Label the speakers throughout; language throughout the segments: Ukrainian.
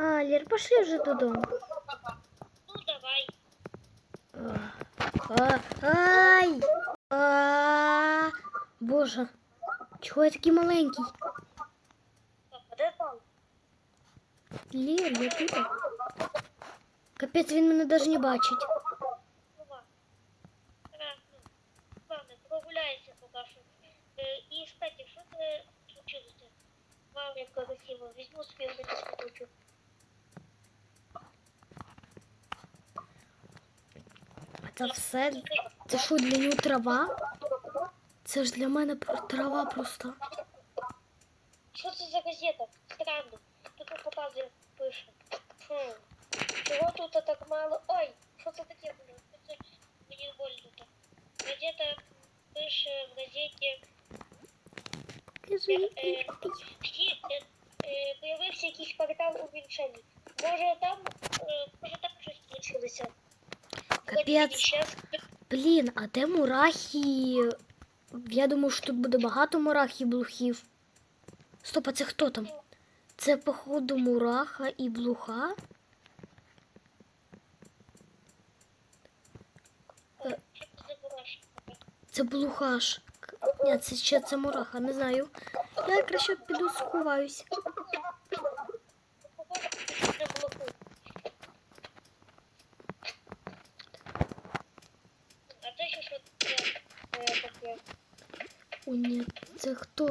Speaker 1: А, Лер, пошли вже додому.
Speaker 2: Ну, давай.
Speaker 1: А, ай! А, Боже, чого я такий маленький?
Speaker 2: Папа, де там?
Speaker 1: Лір, я тут. Капець, він мене навіть не бачить.
Speaker 2: Це
Speaker 1: все. Це що для нього трава? Це ж для мене трава просто.
Speaker 2: Що це за газета? Странно. Тут показує, пише. Фу. Чого тут так мало? Ой, що це таке, блін? Це мені больно тут. Газета пише в газеті. Е, е, е, появився якийсь портал у Вінчені. Може там, може там щось случилося.
Speaker 1: Капець. Блін, а де мурахи? Я думаю, що тут буде багато мурах і блухів. Стоп, а це хто там? Це, походу, мураха і блуха?
Speaker 2: За?
Speaker 1: Це блухаш. Ні, це ще це мураха, не знаю. Я краще піду сховаюсь. О, ні, це хто?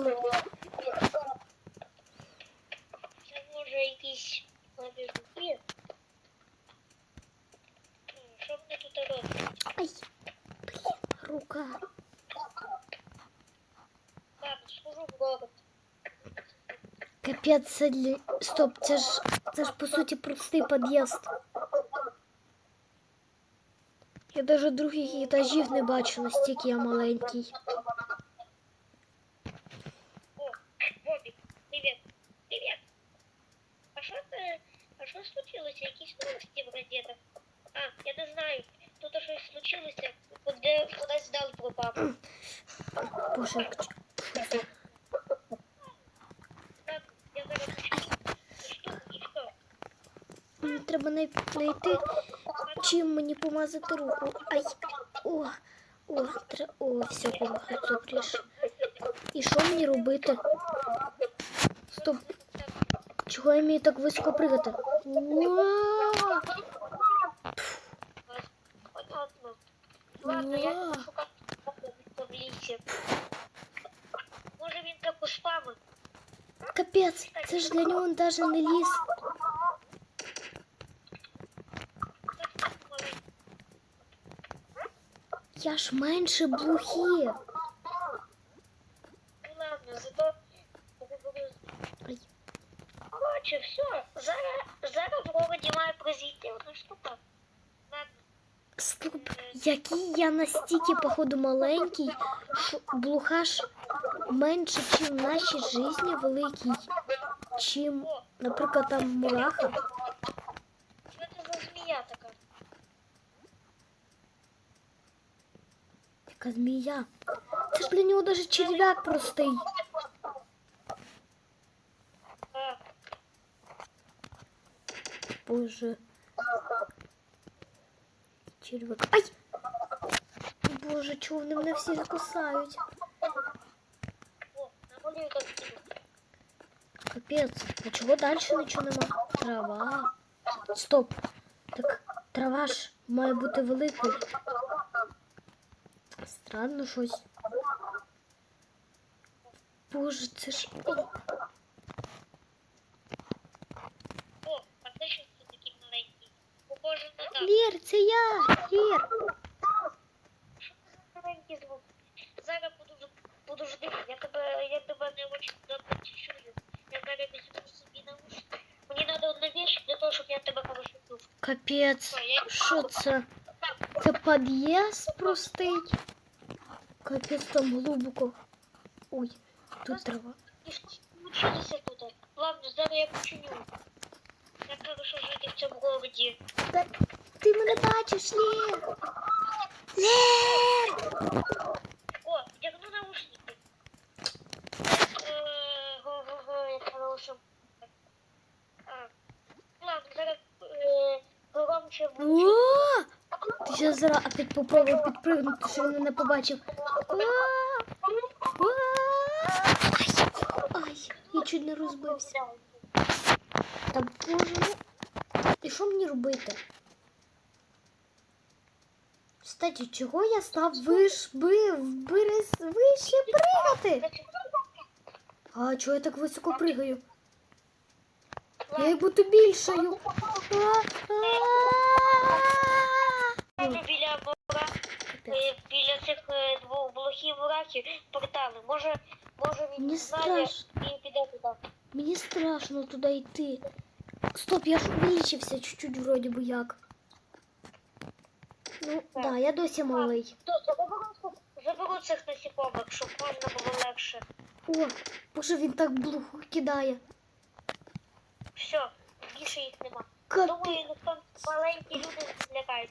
Speaker 2: Це може якісь лабіринти? Що вони тут роблять?
Speaker 1: Ай, блін, рука.
Speaker 2: Ладно, схожу в город.
Speaker 1: Капець, це для... Стоп, це ж, це ж по суті простий під'їзд. Я навіть других етажів не бачу, настільки я маленький.
Speaker 2: Газетах? А, я не знаю. Тут щось случилося, куди кудись здал пропав.
Speaker 1: Боже,
Speaker 2: Так, я зараз що і що?
Speaker 1: мені треба най- знайти, чим мені помазати руку. Ай, о, о, тре... о, все, помагати приш. І що мені робити? Стоп, чого я вмію так високо пригати? Уа!
Speaker 2: Ладно, я
Speaker 1: Уа!
Speaker 2: піду шукати в лісі. Може він за кустами?
Speaker 1: Капець, це ж для нього навіть не ліс.
Speaker 2: Хтось так маленький.
Speaker 1: Я ж менше блухи.
Speaker 2: Ну ладно, зато
Speaker 1: Ай.
Speaker 2: Короче, все. Зараз, зараз в городі має произойти одна штука. Ладно.
Speaker 1: Стоп, який я настільки, походу, маленький, що блухаш менше, чим в нашій житті великий, чим, наприклад, там мураха.
Speaker 2: що це за змія така?
Speaker 1: Яка змія. Це ж для нього навіть черв'як простий. Боже. Черв'як. Ай! Боже, чого вони мене всі кусають?
Speaker 2: о, намалюю картину.
Speaker 1: Капець, а чого далі нічого нема? Трава. Стоп. Так трава ж має бути великою. Странно щось. Боже, це ж. Лір, це я! Лір!
Speaker 2: подожди, я тебе, я тебе не очень добре чую. Я зараз візьму собі наушники. Мені треба одна віч для того, щоб я тебе хорошо чув.
Speaker 1: Капець. Що це? Це під'їзд простий. Капець там глибоко. Ой, тут трава.
Speaker 2: І що случилося тут? Ладно, зараз я починю. Як хорошо жити в цьому городі.
Speaker 1: Та ти мене бачиш, Лір! Лір!
Speaker 2: О!
Speaker 1: Ти зараз зараз опять попробуй підпригнути, що він мене побачив. А! Ай, ай, я чуть не розбився. Та боже. І що мені робити? Кстати, чого я став виш, би, вирис, вище пригати? А чого я так високо пригаю? Я. А, а.
Speaker 2: Можу біля вора, е, біля цих е, двох блохів вораків портали. Може, може він
Speaker 1: Мені
Speaker 2: знає і піде туди.
Speaker 1: Мені страшно туди йти. Стоп, я ж увеличився чуть-чуть вроді би як. Ну, так, да, я досі малий.
Speaker 2: Заберу цих насікомих, щоб можна було легше.
Speaker 1: О, боже, він так блуху кидає.
Speaker 2: Все, більше їх нема. Думаю, ніхто маленькі люди злякають.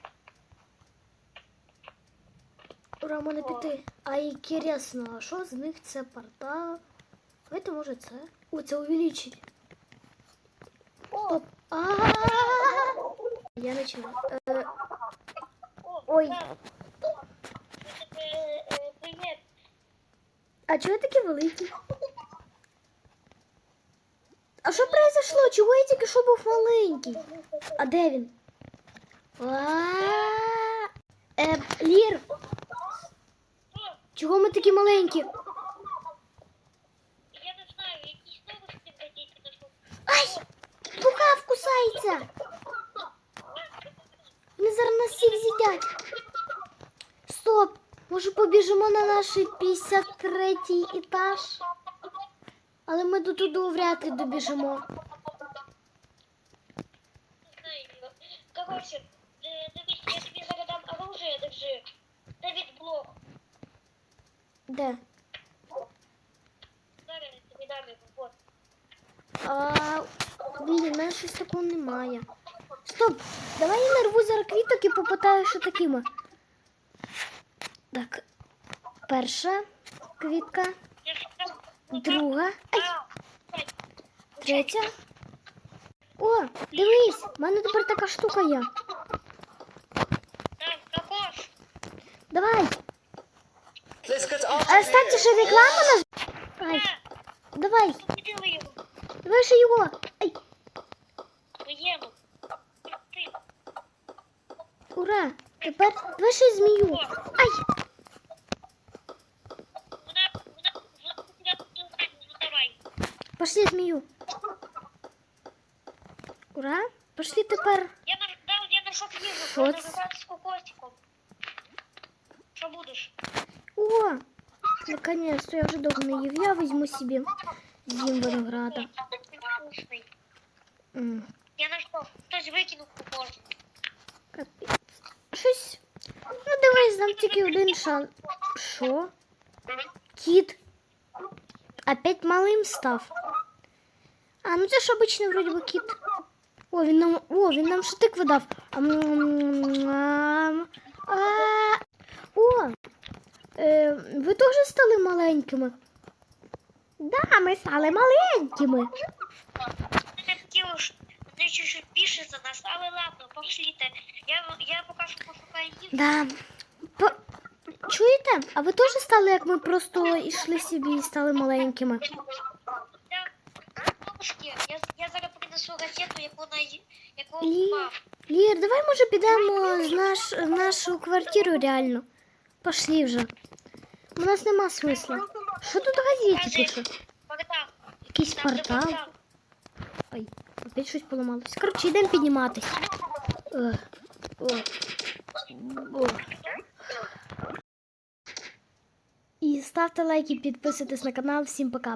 Speaker 1: Ура, мене піти. А інтересно, а що з них це портал? Давайте, може, це? О, це увеличить. Стоп. А, Я починаю. Е, Ой.
Speaker 2: е, е.
Speaker 1: А чого я такий великий? А що произошло? Чого я тільки що був маленький? А де він? Е, Лір, чого ми такі маленькі?
Speaker 2: Я не знаю, якісь новості прийдіть на що.
Speaker 1: Ай! Лука вкусається! Вони зараз нас всіх з'їдять. Стоп! Може побіжимо на наш 53 етаж? Але ми до туди вряд ли добіжимо.
Speaker 2: Знаю. Е, дивись, я тобі зараз дам оружие, держи. Давід блок.
Speaker 1: Де?
Speaker 2: Зараз я тобі дам його. Вот.
Speaker 1: А, блін, мене щось такого немає. Стоп! Давай я нарву зараз квіток і попитаю, що такими. Так. Перша квітка, друга, ай, третя. О, дивись, в мене тепер така штука є. Давай. А
Speaker 3: of
Speaker 1: ще реклама наж... Ай, давай, давай ще його. Ай, ура. Тепер давай ще змію. Ай, пошли змію. Ура. Пошли тепер.
Speaker 2: Я на, да, я знайшов їжу.
Speaker 1: Що
Speaker 2: Можна
Speaker 1: це?
Speaker 2: грати з кокосиком. Що будеш?
Speaker 1: О, наконец-то я вже довго не їв. Я візьму собі з'їм винограда.
Speaker 2: Вкусний.
Speaker 1: М,
Speaker 2: Я знайшов. Хтось викинув кокос.
Speaker 1: Капець. Щось. Ну дивись, нам тільки один шанс. Що? Кіт. Опять малим став. А, ну це ж обичний вроді би кіт. О, він нам. О, він нам шатик видав. О! Е, ви теж стали маленькими? Да, ми стали маленькими.
Speaker 2: Вони чуть-чуть більше за нас, але ладно, пошліте. Я, я поки що пошукаю їжу.
Speaker 1: Да. По... Чуєте? А ви теж стали, як ми просто йшли собі і стали маленькими?
Speaker 2: Бабушки, я, я зараз принесу газету, яку на яку
Speaker 1: Лі...
Speaker 2: мав.
Speaker 1: Лір, давай може підемо з наш... в нашу квартиру реально. Пошли вже. У нас нема смисла. Що тут газеті пише?
Speaker 2: Портал.
Speaker 1: Якийсь
Speaker 2: Там
Speaker 1: портал.
Speaker 2: портал.
Speaker 1: Ой, опять щось поламалось. Коротше, йдемо підніматись. Е, о, о. І ставте лайки, підписуйтесь на канал. Всім пока.